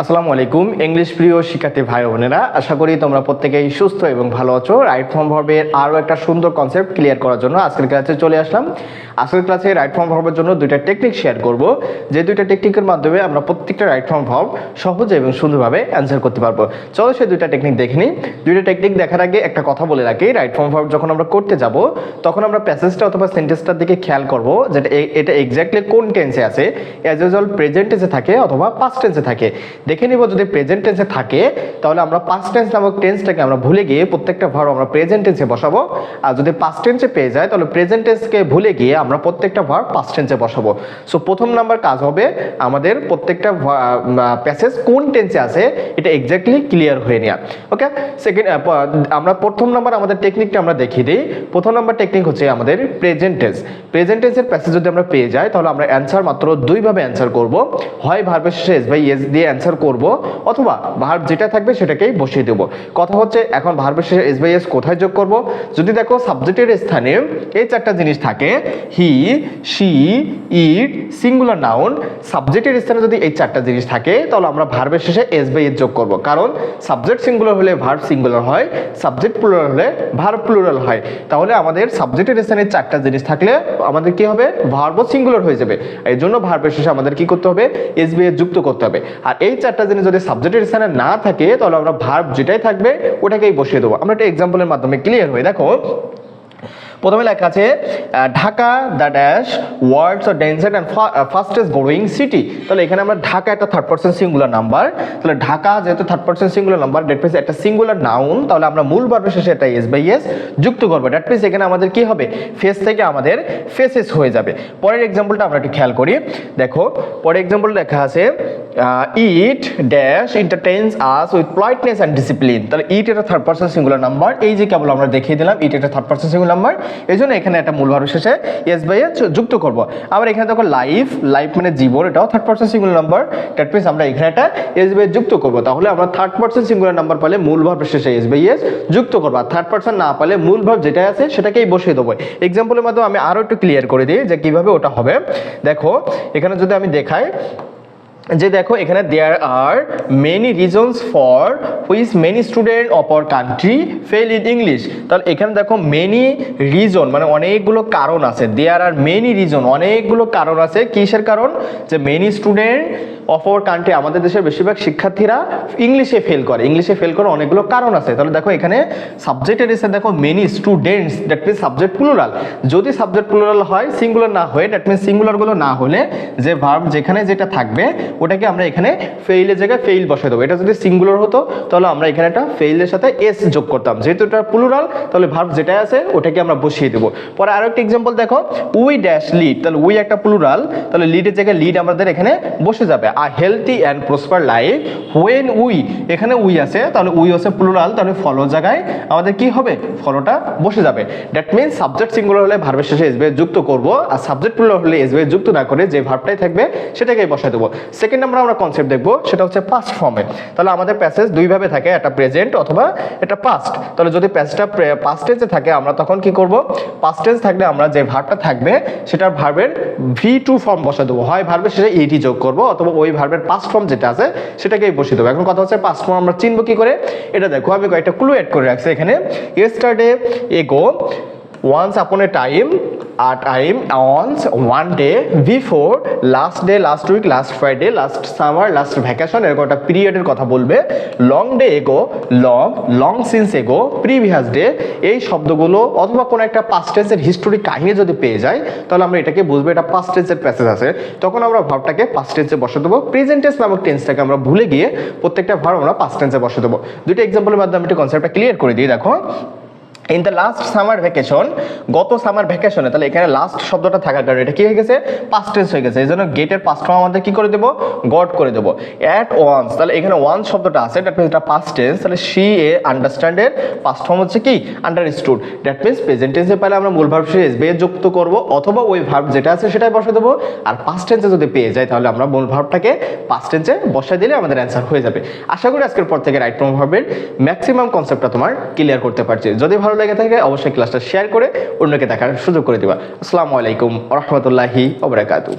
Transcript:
আসসালামু আলাইকুম ইংলিশ প্রিয় শিক্ষার্থী ভাই বোনেরা। আশা করি তোমরা প্রত্যেকেই সুস্থ এবং ভালো আছো। রাইট ফর্ম ভার্বের আরও একটা সুন্দর কনসেপ্ট ক্লিয়ার করার জন্য আজকের ক্লাসে চলে আসলাম। আজকের ক্লাসে রাইট ফর্ম ভার্বের জন্য দুইটা টেকনিক শেয়ার করব। যে দুইটা টেকনিকের মাধ্যমে আমরা প্রত্যেকটা রাইট ফর্ম ভার্ব সহজে এবং সুন্দরভাবে অ্যান্সার করতে পারব। চলো সেই দুইটা টেকনিক দেখে নিই। দুইটা টেকনিক দেখার আগে একটা কথা বলে রাখি। রাইট ফর্ম ভার্ব যখন আমরা করতে যাব, তখন আমরা প্যাসেজটা অথবা সেন্টেন্সটার দিকে খেয়াল করব যেটা এটা এক্স্যাক্টলি কোন টেন্সে আছে। অ্যাজ ইউজুয়াল প্রেজেন্ট টেন্সে থাকে অথবা পাস্ট টেন্সে থাকে। দেখে নিব যদি প্রেজেন্ট টেন্সে থাকে, তাহলে আমরা পাস্ট টেন্স নামক টেন্সটাকে আমরা ভুলে গিয়ে প্রত্যেকটা ভার্ব আমরা প্রেজেন্ট টেন্সে বসাবো। আর যদি পাস্ট টেন্সে পেয়ে যায়, তাহলে প্রেজেন্ট টেন্সকে ভুলে গিয়ে আমরা প্রত্যেকটা ভার্ব পাস্ট টেন্সে বসাবো। সো প্রথম নাম্বার কাজ হবে আমাদের প্রত্যেকটা প্যাসেজ কোন টেন্সে আছে, এটা এক্স্যাক্টলি ক্লিয়ার হয়ে নেওয়া ওকে সেকেন্ড আমরা প্রথম নাম্বার আমাদের টেকনিকটা আমরা দেখিয়ে দিই। প্রথম নাম্বার টেকনিক হচ্ছে আমাদের প্রেজেন্ট টেন্স প্রেজেন্ট টেন্সের প্যাসেজ যদি আমরা পেয়ে যাই, তাহলে আমরা অ্যান্সার মাত্র দুইভাবে অ্যান্সার করব। হয় ভার্বের শেষে এস বাই এস দিয়ে অ্যান্সার করব অথবা ভার্ব যেটা থাকবে সেটাকেই বসিয়ে দেব। কথা হচ্ছে, এখন ভার্বের শেষে এস বাই এস কোথায় যোগ করব? যদি দেখো সাবজেক্টের স্থানে এই চারটা জিনিস থাকে he she it singular noun সাবজেক্টের স্থানে যদি এই চারটা জিনিস থাকে, তাহলে আমরা ভার্বের শেষে এস বাই এস যোগ করব। কারণ সাবজেক্ট সিঙ্গুলার হলে ভার্ব সিঙ্গুলার হয় সাবজেক্ট প্লুরাল হলে ভার্ব প্লুরাল হয়। তাহলে আমাদের সাবজেক্টের স্থানে চারটা জিনিস থাকলে আমাদের কি হবে? ভার্বও সিঙ্গুলার হয়ে যাবে। এই জন্য ভার্বের শেষে আমাদের কি করতে হবে? এস বি এস যুক্ত করতে হবে। আর এই চারটা জিনিস যদি সাবজেক্টের স্থানে না থাকে, তাহলে আমরা ভার্ব যেটাই থাকবে, ওটাকেই বসিয়ে দেবো। আমরা একটা এক্সাম্পলের মাধ্যমে ক্লিয়ার হয়ে দেখো প্রথমে লেখা আছে Dhaka the dash words or denser and fastest growing city. তাহলে এখানে আমরা ঢাকা একটা থার্ড পার্সন সিঙ্গুলার নাম্বার তাহলে ঢাকা যেহেতু third person singular number that means একটা সিঙ্গুলার নাউন তাহলে আমরা মূল ভার্বের শেষে একটা এস বাই এস যুক্ত করব। ডেট মিনস এখানে আমাদের কি হবে? ফেস থেকে আমাদের ফেসেস হয়ে যাবে। পরের এক্সাম্পলটা আমরা একটু খেয়াল করি। দেখো, পরের এক্সাম্পল লেখা আছে it dash entertains us with politeness and discipline তাহলে ইট এটা থার্ড পার্সন সিঙ্গুলার নাম্বার এই যে কেবল আমরা দেখিয়ে দিলাম ইট এটা থার্ড পার্সন সিঙ্গুলার নাম্বার এই জন্য এখানে একটা মূল ভার্ব শেষে এস বাই এ যুক্ত করব। আবার এখানে দেখো লাইফ লাইফ মানে জীবন, এটাও third person singular number that means আমরা এখানে একটা এস বাই যুক্ত করব। তাহলে আমরা থার্ড পার্সন সিঙ্গুলার নাম্বার পালে মূল ভার্বের শেষে এস বাই এস যুক্ত করব। আর থার্ড পার্সন না পালে মূল ভার্ব যেটা আছে সেটাকেই বসিয়ে দেবো। এক্সাম্পলের মাধ্যমে আমি আরও একটু ক্লিয়ার করে দিই যে কীভাবে ওটা হবে। দেখো, এখানে যদি আমি দেখাই যে দেখো, এখানে there are many reasons for which many student our country fail in English তাহলে এখানে দেখো মেনি রিজন মানে অনেকগুলো কারণ আছে। দেয়ার আর মেনি রিজন অনেকগুলো কারণ আছে। কিসের কারণ? যে মেনি স্টুডেন্ট আওয়ার কান্ট্রি আমাদের দেশের বেশিরভাগ শিক্ষার্থীরা ইংলিশে ফেল করে। ইংলিশে ফেল করে অনেকগুলো কারণ আছে। তাহলে দেখো, এখানে সাবজেক্টের এসে দেখো many students that means subject plural যদি সাবজেক্ট প্লুরাল হয় সিঙ্গুলার না হয়ে দ্যাট মিনস সিঙ্গুলারগুলো না হলে, যে ভার্ব যেখানে যেটা থাকবে ওটাকে আমরা এখানে ফেইলের জায়গায় ফেইল বসে দেবো। এটা যদি সিঙ্গুলার হতো, তাহলে আমরা এখানে একটা ফেইলের সাথে এস যোগ করতাম। যেহেতু এটা প্লুরাল তাহলে ভার্ব যেটা আছে, ওটাকে আমরা বসিয়ে দেবো। পরে আরও একটা এক্সাম্পল দেখো উই ড্যাশ লিড তাহলে উই একটা প্লুরাল তাহলে লিডের জায়গায় লিড আমাদের এখানে বসে যাবে। আর healthy and prosper life when we এখানে উই আছে, তাহলে উই আছে প্লুরাল তাহলে ফলো জায়গায় আমাদের কি হবে? ফলোটা বসে যাবে। দ্যাট মিনস সাবজেক্ট সিঙ্গুলার হলে ভার্বের শেষে এসবে যুক্ত করব, আর সাবজেক্ট প্লুরাল হলে এসবে যুক্ত না করে যে ভার্বটাই থাকবে, সেটাকেই বসাই দেবো। সেকেন্ড নাম্বার আমরা কনসেপ্ট দেখব, সেটা হচ্ছে পাস্ট ফর্মে তাহলে আমাদের প্যাসেজ দুইভাবে থাকে, একটা প্রেজেন্ট অথবা এটা পাস্ট তাহলে যদি প্যাসেজটা পাস্ট টেন্সে থাকে, আমরা তখন কি করব? পাস্ট টেন্স থাকলে আমরা যে ভার্বটা থাকবে, সেটার ভার্বের ভি টু ফর্ম বসে দেবো। হয় ভার্বের সেটা ইটি যোগ করব, অথবা ওই ভার্বের পাস্ট ফর্ম যেটা আছে, সেটাকেই বসিয়ে দেবো। এখন কথা হচ্ছে পাস্ট ফর্ম আমরা চিনবো কি করে? এটা দেখো, আমি কয়েকটা ক্লু অ্যাড করে রাখছি এখানে। ইয়েস্টারডে এগো once upon A time a time once one day before, last day, last week, last friday, last summer, last vacation, এরকম একটা পিরিয়ডের কথা বলবে। Long day ago long long since ago previous day এই শব্দগুলো অথবা কোনো একটা পাস্ট টেন্সের হিস্টোরি কাহিনী যদি পেয়ে যাই তাহলে আমরা এটাকে বুঝব, এটা পাস্ট টেন্সের প্যাসেজ আছে। তখন আমরা ভাবটাকে পাস্ট টেন্সে বসে দেবো। প্রেজেন্ট টেন্স নামক টেন্সটাকে আমরা ভুলে গিয়ে প্রত্যেকটা ভাব আমরা পাস্ট টেন্সে বসে দেবো। দুটো এক্সাম্পলের মাধ্যমে আমি একটু কনসেপ্টটা ক্লিয়ার করে দিই, দেখো। In the last summer vacation গত সামার ভ্যাকেশনে তাহলে এখানে লাস্ট শব্দটা থাকার কারণে এটা কি হয়ে গেছে? পাস্ট টেন্স হয়ে গেছে। এই জন্য গেটের পাস্ট ফর্ম আমাদের কি করে দেবো? গড করে দেবো। অ্যাট ওয়ান্স তাহলে এখানে ওয়ান শব্দটা আছে দ্যাট মিনস এটা পাস্ট টেন্স তাহলে সি এ আন্ডারস্ট্যান্ডের পাস্ট ফর্ম হচ্ছে কি? আন্ডারস্টুড দ্যাট মিনস প্রেজেন্ট টেন্সে পেলে আমরা মূল ভার্ব শেষ বে যুক্ত করব, অথবা ওই ভার্ব যেটা আছে সেটাই বসে দেবো। আর পাস্ট টেন্সে যদি পেয়ে যাই, তাহলে আমরা মূল ভার্বটাকে পাস্ট টেন্সে বসাই দিলে আমাদের অ্যান্সার হয়ে যাবে। আশা করি আজকের পর থেকে রাইট ফর্ম ভার্বের ম্যাক্সিমাম কনসেপ্টটা তোমার ক্লিয়ার করতে পারছি। যদি ভালো লেগে থাকে, অবশ্যই ক্লাসটা শেয়ার করে অন্যকে দেখার সুযোগ করে দেবা। আসসালামু আলাইকুম রহমতুল্লাহি ওবরাকাতু